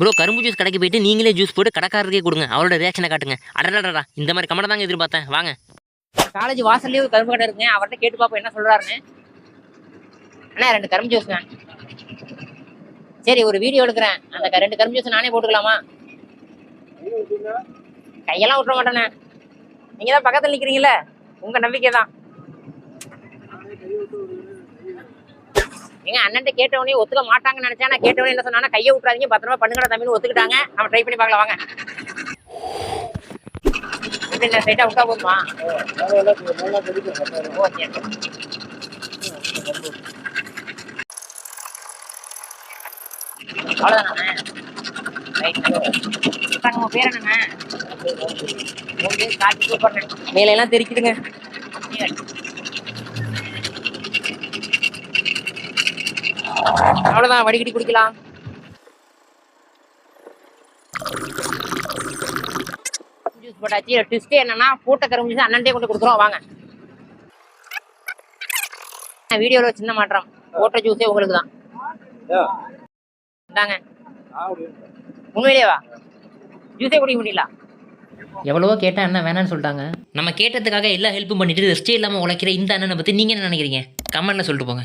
Bro கரும்பு juice கடைக்கு போயிட்டு நீங்களே ஜூஸ் போட்டு கடைக்காரருக்கே கொடுங்க. அவரோட ரியாக்ஷனை காட்டுங்க. அடடடா இந்த மாதிரி கமெண்ட் தாங்க எதிர்பார்த்தேன். வாங்க. காலேஜ் வாசல்லேயே ஒரு கரும்பு கடை இருக்குங்க. அவர்கிட்ட கேட்டு பார்ப்போம் என்ன சொல்றாருன்னு. அண்ணா ரெண்டு கரும்பு ஜூஸ்ங்க சரி ஒரு வீடியோ எடுக்கிறேன். அந்த ரெண்டு கரும்பு ஜூஸ் நானே போட்டுக்கலாமா? கையெல்லாம் விட்டுற மாட்டேண்ணே. நீங்க தான் பக்கத்துல நிக்கிறீங்கல்ல? உங்க நம்பிக்கை தான் எங்க அண்ணன்ட்ட கேட்டவனே ஒத்துக்க மாட்டாங்கன்னு நினைச்சா நான் கேட்டவனே என்ன சொன்னா கையை விட்டுறாதீங்க பத்திரமா பண்ணுங்கடா தம்பின்னு ஒத்துக்கிட்டாங்க. நம்ம ட்ரை பண்ணி பார்க்கலாம் வாங்க. என்ன ஸ்ட்ரைட்டா விட்டா போதுமா ஓகே அவ்வளோதானே பேர் என்னண்ணே காட்டி சூப்பர்ண்ணே மேலையெல்லாம் தெரிக்குதுங்க. அவ்வளோதான் வடிகடி குடிக்கலாம். ஜூஸ் போட்டாச்சு. டிஸ்டே என்னன்னா பூட்ட கரும்பு ஜூஸ் அண்ணன்டே கொண்டு கொடுக்குறோம் வாங்க. வீடியோவில் சின்ன மாற்றம். போட்ட ஜூஸே உங்களுக்கு தான் இந்தாங்க. உண்மையிலேவா? ஜூஸே குடிக்க முடியல. எவ்வளவோ கேட்டால் என்ன வேணான்னு சொல்லிட்டாங்க. நம்ம கேட்டதுக்காக எல்லா ஹெல்ப்பும் பண்ணிட்டு ரெஸ்டே இல்லாமல் உழைக்கிற இந்த அண்ணனை பற்றி நீங்கள் என்ன நினைக்கிறீங்க? கமெண்ட்டில் சொல்லிட்டு போங்க.